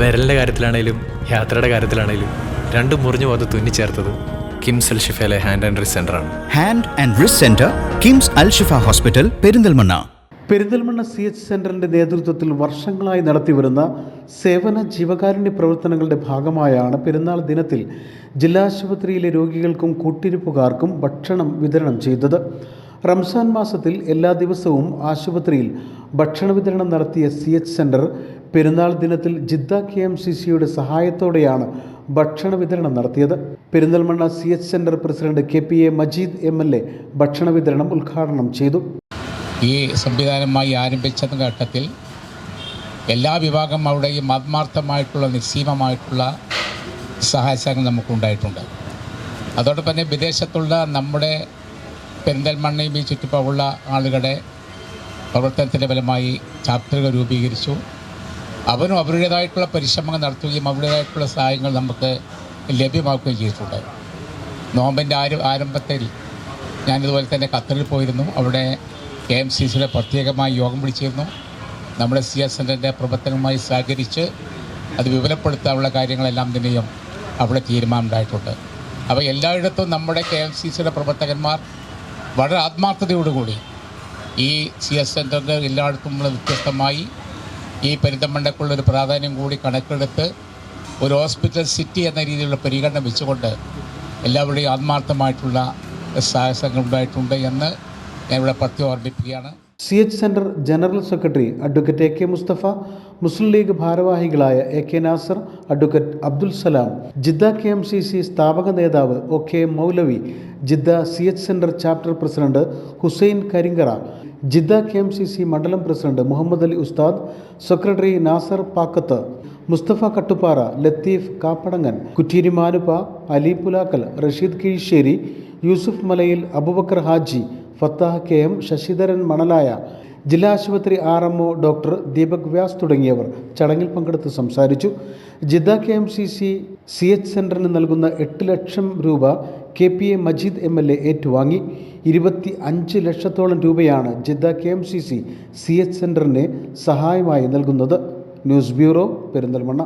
വിരലിന്റെ കാര്യത്തിലാണേലും യാത്രയുടെ കാര്യത്തിലാണേലും രണ്ടും മുറിഞ്ഞു പോകാതെ തുന്നിച്ചേർത്തത് കിംസ് അൽ ഷിഫയിലെ ഹാൻഡ് ആൻഡ് റിസ് ആണ്. Hand and wrist centre KIMS Al Shifa hospital Perinthalmanna. Perinthalmanna C H സെന്ററിന്റെ നേതൃത്വത്തിൽ വർഷങ്ങളായി നടത്തിവരുന്ന സേവന ജീവകാരുണ്യ പ്രവർത്തനങ്ങളുടെ ഭാഗമായാണ് പെരുന്നാൾ ദിനത്തിൽ ജില്ലാ ആശുപത്രിയിലെ രോഗികൾക്കും കൂട്ടിരിപ്പുകാർക്കും ഭക്ഷണം വിതരണം ചെയ്തത്. റംസാൻ മാസത്തിൽ എല്ലാ ദിവസവും ആശുപത്രിയിൽ ഭക്ഷണ വിതരണം നടത്തിയ സി എച്ച് സെന്റർ പെരുന്നാൾ ദിനത്തിൽ ജിദ്ദ കെ എം സി സിയുടെ സഹായത്തോടെയാണ് ഭക്ഷണ വിതരണം നടത്തിയത്. Perinthalmanna C H centre president K P A Majeed M L A ഭക്ഷണ വിതരണം ഉദ്ഘാടനം ചെയ്തു. ഈ സംവിധാനമായി ആരംഭിച്ച ഘട്ടത്തിൽ എല്ലാ വിഭാഗം അവിടെയും ആത്മാർത്ഥമായിട്ടുള്ള നിസ്സീമമായിട്ടുള്ള സഹായസഹകരണം നമുക്കുണ്ടായിട്ടുണ്ട്. അതോടൊപ്പം തന്നെ വിദേശത്തുള്ള നമ്മുടെ പെരിന്തൽമണ്ണയും ഈ ചുറ്റുപാടുള്ള ആളുകളുടെ പ്രവർത്തനത്തിന്റെ ഫലമായി ചാപ്റ്ററുകൾ രൂപീകരിച്ചു. അവരും അവരുടേതായിട്ടുള്ള പരിശ്രമങ്ങൾ നടത്തുകയും അവരുടേതായിട്ടുള്ള സഹായങ്ങൾ നമുക്ക് ലഭ്യമാക്കുകയും ചെയ്തിട്ടുണ്ട്. നോമ്പിന്റെ ആര് ആരംഭത്തിൽ ഞാനിതുപോലെ തന്നെ ഖത്തറിൽ പോയിരുന്നു. അവിടെ കെ എം സി സിയുടെ പ്രത്യേകമായി യോഗം വിളിച്ചിരുന്നു. നമ്മുടെ സി എസ് എന്റെ പ്രവർത്തനവുമായി സഹകരിച്ച് അത് വിപുലപ്പെടുത്താനുള്ള കാര്യങ്ങളെല്ലാം തന്നെയും അവിടെ തീരുമാനമുണ്ടായിട്ടുണ്ട്. അപ്പോൾ എല്ലായിടത്തും നമ്മുടെ കെ എം സി സിയുടെ പ്രവർത്തകന്മാർ വളരെ ആത്മാർത്ഥതയോടുകൂടി ഈ സി എസ് സെന്ററിന്റെ എല്ലായിടത്തും വ്യത്യസ്തമായി ഈ പെരിന്തമണ്ണക്കുള്ളൊരു പ്രാധാന്യം കൂടി കണക്കെടുത്ത് ഒരു ഹോസ്പിറ്റൽ സിറ്റി എന്ന രീതിയിലുള്ള പരിഗണന വെച്ചുകൊണ്ട് എല്ലാവരുടെയും ആത്മാർത്ഥമായിട്ടുള്ള സാഹസങ്ങൾ ഉണ്ടായിട്ടുണ്ട് എന്ന് ഞാൻ ഇവിടെ പ്രത്യേകം ഓർമ്മിപ്പിക്കുകയാണ്. C H centre general secretary advocate A K Mustafa Muslim League ഭാരവാഹികളായ A K Nasar advocate Abdul Salam Jeddah K M C C സ്ഥാപക നേതാവ് O K Moulavi Jeddah C H centre chapter president Hussain Karinkara Jeddah K M C C മണ്ഡലം president Muhammad Ali Usthad secretary Nasar Pakkath Mustafa Kattuppara Latheef Kappadangan Kutteeri Manuppa Ali Pulakkal Rasheed Keezhisseri Yusuf Malayil Abubakar Haji Fathah K M Sasidharan Manalaya ജില്ലാ ആശുപത്രി R M O doctor Deepak Vyas തുടങ്ങിയവർ ചടങ്ങിൽ പങ്കെടുത്ത് സംസാരിച്ചു. Jeddah K M C C C H സെന്ററിന് നൽകുന്ന എട്ട് ലക്ഷം രൂപ K P A Majeed M L A ഏറ്റുവാങ്ങി. ഇരുപത്തി അഞ്ച് ലക്ഷത്തോളം രൂപയാണ് Jeddah K M C C C H സെന്ററിന് സഹായമായി നൽകുന്നത്. News bureau Perinthalmanna.